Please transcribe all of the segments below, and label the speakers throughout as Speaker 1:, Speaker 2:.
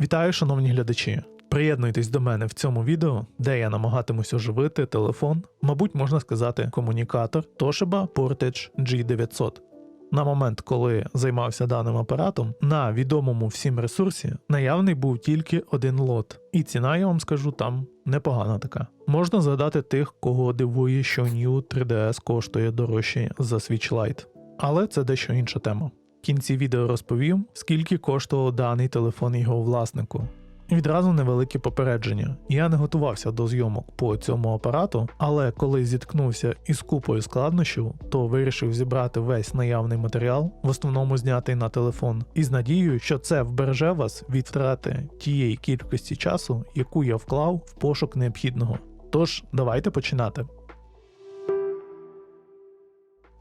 Speaker 1: Вітаю, шановні глядачі! Приєднуйтесь до мене в цьому відео, де я намагатимусь оживити телефон, мабуть, можна сказати, комунікатор Toshiba Portage G900. На момент, коли займався даним апаратом, на відомому всім ресурсі наявний був тільки один лот, і ціна, я вам скажу, там непогана така. Можна згадати тих, кого дивує, що New 3DS коштує дорожче за Switch Lite. Але це дещо інша тема. В кінці відео розповім, скільки коштував даний телефон його власнику. Відразу невелике попередження. Я не готувався до зйомок по цьому апарату, але коли зіткнувся із купою складнощів, то вирішив зібрати весь наявний матеріал, в основному знятий на телефон, із надією, що це вбереже вас від втрати тієї кількості часу, яку я вклав в пошук необхідного. Тож, давайте починати.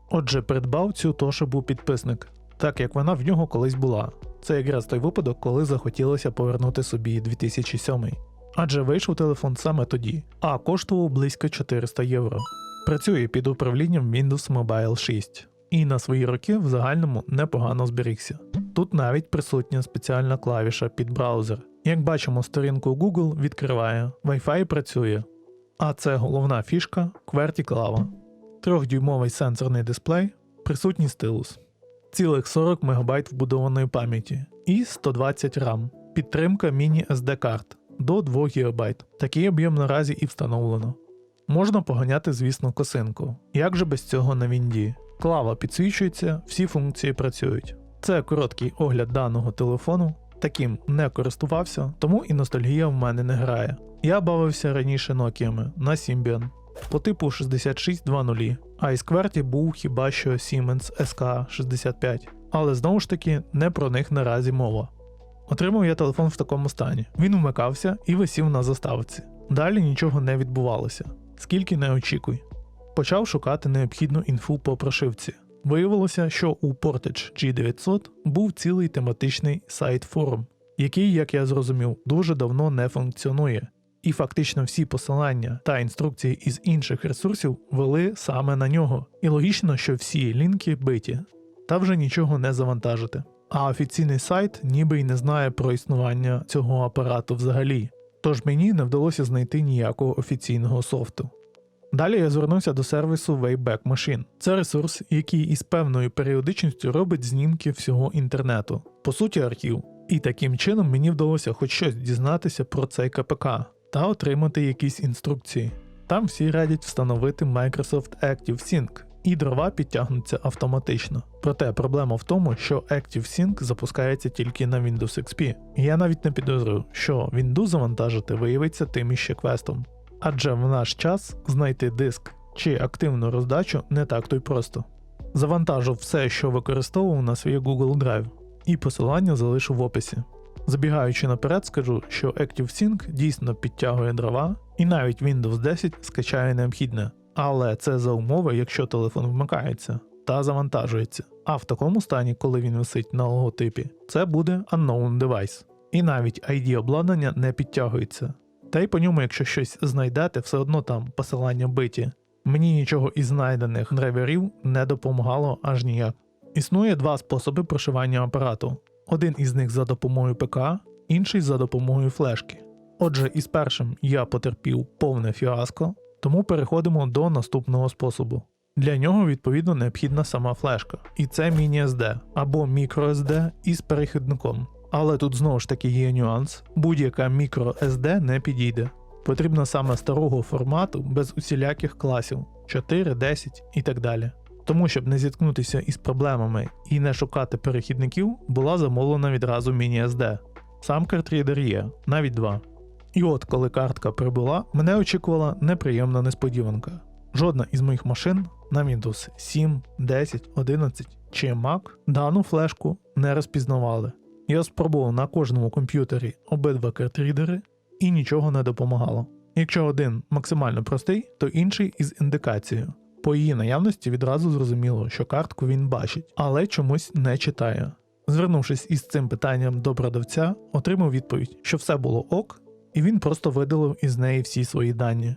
Speaker 1: Отже, придбав цю тошибу підписник, так як вона в нього колись була. Це якраз той випадок, коли захотілося повернути собі 2007. Адже вийшов телефон саме тоді, а коштував близько 400 євро. Працює під управлінням Windows Mobile 6. І на свої роки в загальному непогано зберігся. Тут навіть присутня спеціальна клавіша під браузер. Як бачимо, сторінку Google відкриває, Wi-Fi працює. А це головна фішка QWERTY Clava. Трьохдюймовий сенсорний дисплей, присутній стилус цілих 40 МБ вбудованої пам'яті і 120 RAM, підтримка міні-SD карт до 2 ГБ. Такий об'єм наразі і встановлено. Можна поганяти, звісно, косинку. Як же без цього на Вінді? Клава підсвічується, всі функції працюють. Це короткий огляд даного телефону. Таким не користувався, тому і ностальгія в мене не грає. Я бавився раніше Nokia на Symbian по типу 6620, а із QWERTY був хіба що Siemens SK65. Але знову ж таки не про них наразі мова. Отримав я телефон в такому стані. Він вмикався і висів на заставці. Далі нічого не відбувалося, скільки не очікуй. Почав шукати необхідну інфу по прошивці. Виявилося, що у Portage G900 був цілий тематичний сайт форум, який, як я зрозумів, дуже давно не функціонує, і фактично всі посилання та інструкції із інших ресурсів вели саме на нього. І логічно, що всі лінки биті, та вже нічого не завантажити. А офіційний сайт ніби й не знає про існування цього апарату взагалі, тож мені не вдалося знайти ніякого офіційного софту. Далі я звернувся до сервісу Wayback Machine. Це ресурс, який із певною періодичністю робить знімки всього інтернету, по суті, архів. І таким чином мені вдалося хоч щось дізнатися про цей КПК та отримати якісь інструкції. Там всі радять встановити Microsoft ActiveSync, і дрова підтягнуться автоматично. Проте проблема в тому, що ActiveSync запускається тільки на Windows XP. Я навіть не підозрюю, що Windows завантажити виявиться тим іще квестом. Адже в наш час знайти диск чи активну роздачу не так то й просто. Завантажив все, що використовував на свій Google Drive, і посилання залишу в описі. Забігаючи наперед, скажу, що ActiveSync дійсно підтягує дрова, і навіть Windows 10 скачає необхідне, але це за умови, якщо телефон вмикається та завантажується. А в такому стані, коли він висить на логотипі, це буде Unknown Device. І навіть ID обладнання не підтягується. Та й по ньому, якщо щось знайдете, все одно там посилання биті. Мені нічого із знайдених драйверів не допомагало аж ніяк. Існує два способи прошивання апарату. Один із них за допомогою ПК, інший за допомогою флешки. Отже, із першим я потерпів повне фіаско, тому переходимо до наступного способу. Для нього відповідно необхідна сама флешка, і це міні-SD або microSD із перехідником. Але тут знову ж таки є нюанс: будь-яка microSD не підійде. Потрібно саме старого формату без усіляких класів 4, 10 і так далі. Тому, щоб не зіткнутися із проблемами і не шукати перехідників, була замовлена відразу міні-SD. Сам картрідер є, навіть два. І от коли картка прибула, мене очікувала неприємна несподіванка. Жодна із моїх машин на Windows 7, 10, 11 чи Mac дану флешку не розпізнавали. Я спробував на кожному комп'ютері обидва картрідери і нічого не допомагало. Якщо один максимально простий, то інший із індикацією. По її наявності відразу зрозуміло, що картку він бачить, але чомусь не читає. Звернувшись із цим питанням до продавця, отримав відповідь, що все було ок, і він просто видалив із неї всі свої дані.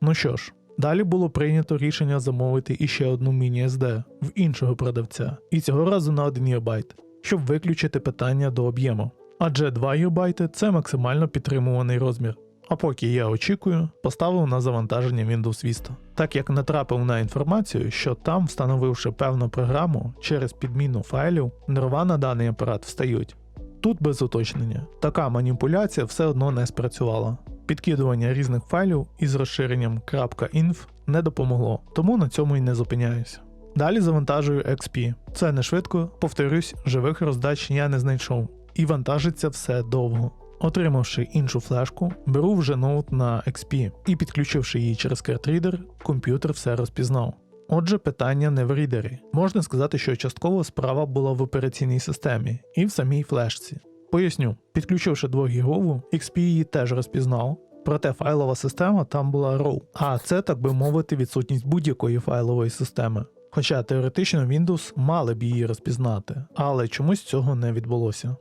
Speaker 1: Ну що ж, далі було прийнято рішення замовити іще одну міні-SD в іншого продавця, і цього разу на 1 ГБ, щоб виключити питання до об'єму. Адже 2 ГБ це максимально підтримуваний розмір. А поки я очікую, поставив на завантаження Windows Vista, так як натрапив на інформацію, що там, встановивши певну програму через підміну файлів, дрова на даний апарат встають. Тут без уточнення, така маніпуляція все одно не спрацювала. Підкидування різних файлів із розширенням .inf не допомогло, тому на цьому і не зупиняюся. Далі завантажую XP. Це не швидко, повторюсь, живих роздач я не знайшов, і вантажиться все довго. Отримавши іншу флешку, беру вже ноут на XP і підключивши її через картрідер, комп'ютер все розпізнав. Отже, питання не в рідері. Можна сказати, що частково справа була в операційній системі і в самій флешці. Поясню, підключивши 2 гігову, XP її теж розпізнав, проте файлова система там була RAW, а це, так би мовити, відсутність будь-якої файлової системи. Хоча теоретично Windows мали б її розпізнати, але чомусь цього не відбулося.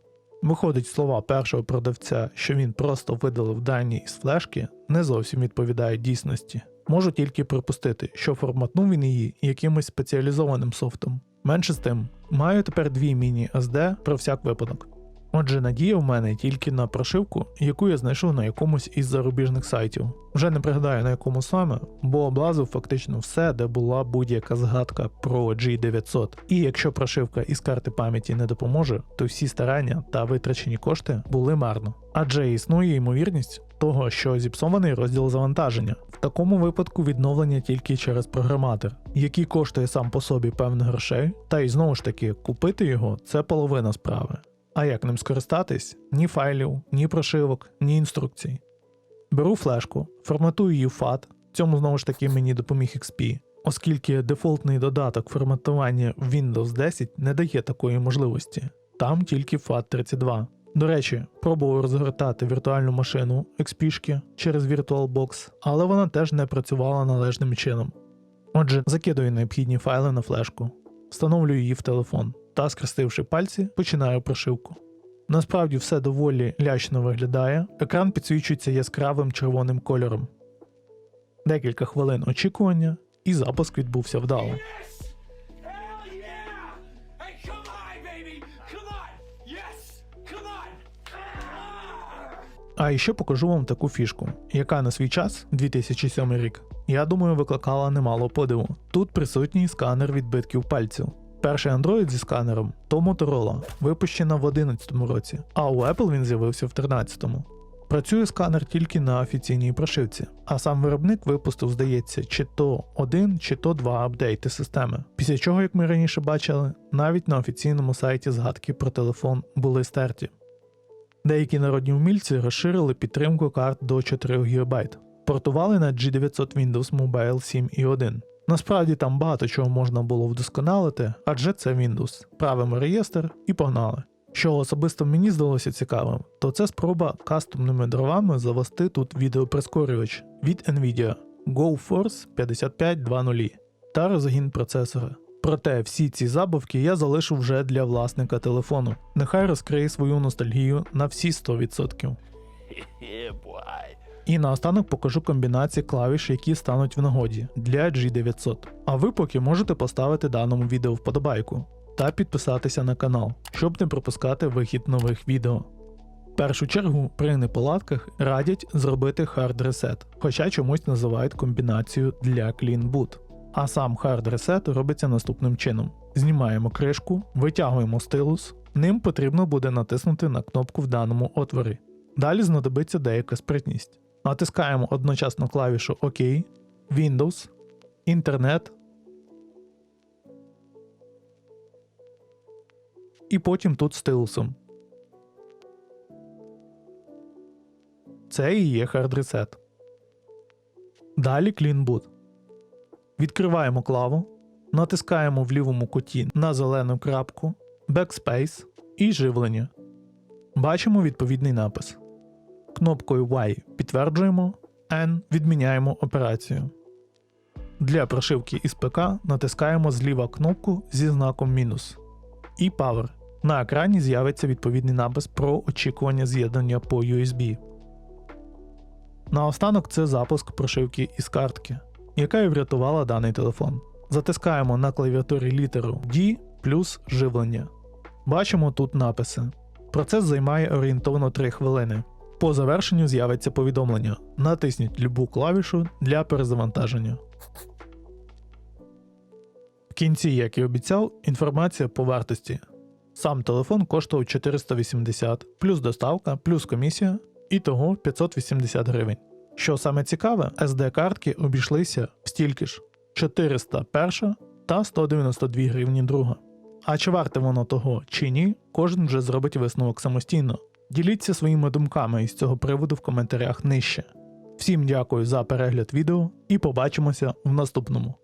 Speaker 1: Виходить, слова першого продавця, що він просто видалив дані із флешки, не зовсім відповідають дійсності. Можу тільки припустити, що форматнув він її якимось спеціалізованим софтом. Менше з тим, маю тепер дві міні-SD про всяк випадок. Отже, надія в мене тільки на прошивку, яку я знайшов на якомусь із зарубіжних сайтів. Вже не пригадаю на якому саме, бо облазив фактично все, де була будь-яка згадка про G900. І якщо прошивка із карти пам'яті не допоможе, то всі старання та витрачені кошти були марно. Адже існує ймовірність того, що зіпсований розділ завантаження. В такому випадку відновлення тільки через програматор, який коштує сам по собі певних грошей, та й знову ж таки купити його це половина справи. А як ним скористатись? Ні файлів, ні прошивок, ні інструкцій. Беру флешку, форматую її в FAT, цьому знову ж таки мені допоміг XP, оскільки дефолтний додаток форматування Windows 10 не дає такої можливості, там тільки FAT32. До речі, пробував розгортати віртуальну машину XP через VirtualBox, але вона теж не працювала належним чином. Отже, закидую необхідні файли на флешку, встановлюю її в телефон та, скрестивши пальці, починаю прошивку. Насправді все доволі лячно виглядає, екран підсвічується яскравим червоним кольором. Декілька хвилин очікування, і запуск відбувся вдало. А ще покажу вам таку фішку, яка на свій час, 2007 рік, я думаю, викликала немало подиву. Тут присутній сканер відбитків пальців. Перший Android зі сканером то Motorola, випущена в 2011 році, а у Apple він з'явився в 2013. Працює сканер тільки на офіційній прошивці, а сам виробник випустив, здається, чи то один, чи то два апдейти системи. Після чого, як ми раніше бачили, навіть на офіційному сайті згадки про телефон були стерті. Деякі народні вмільці розширили підтримку карт до 4 ГБ, портували на G900 Windows Mobile 7 і 1. Насправді там багато чого можна було вдосконалити, адже це Windows. Правимо реєстр і погнали. Що особисто мені здалося цікавим, то це спроба кастомними дровами завести тут відеоприскорювач від Nvidia GoForce 5520 та розгін процесора. Проте всі ці забавки я залишу вже для власника телефону. Нехай розкриє свою ностальгію на всі 100%. І наостанок покажу комбінації клавіш, які стануть в нагоді для G900. А ви поки можете поставити даному відео вподобайку та підписатися на канал, щоб не пропускати вихід нових відео. В першу чергу при неполадках радять зробити hard reset, хоча чомусь називають комбінацію для Clean Boot. А сам hard reset робиться наступним чином: знімаємо кришку, витягуємо стилус, ним потрібно буде натиснути на кнопку в даному отворі. Далі знадобиться деяка спритність. Натискаємо одночасно клавішу ОК, Windows, Інтернет. І потім тут стилусом. Це і є Hard Reset. Далі Clean Boot. Відкриваємо клаву, натискаємо в лівому куті на зелену крапку, Backspace і живлення. Бачимо відповідний напис. Кнопкою Y підтверджуємо, N відміняємо операцію. Для прошивки із ПК натискаємо зліва кнопку зі знаком мінус і Power. На екрані з'явиться відповідний напис про очікування з'єднання по USB. Наостанок це запуск прошивки із картки, яка і врятувала даний телефон. Затискаємо на клавіатурі літеру D плюс живлення. Бачимо тут написи. Процес займає орієнтовно 3 хвилини. По завершенню з'явиться повідомлення. Натисніть любу клавішу для перезавантаження. В кінці, як і обіцяв, інформація по вартості. Сам телефон коштував 480, плюс доставка, плюс комісія, і того 580 гривень. Що саме цікаве, SD-картки обійшлися в стільки ж 401 та 192 гривні друга. А чи варте воно того чи ні, кожен вже зробить висновок самостійно. Діліться своїми думками із цього приводу в коментарях нижче. Всім дякую за перегляд відео і побачимося в наступному.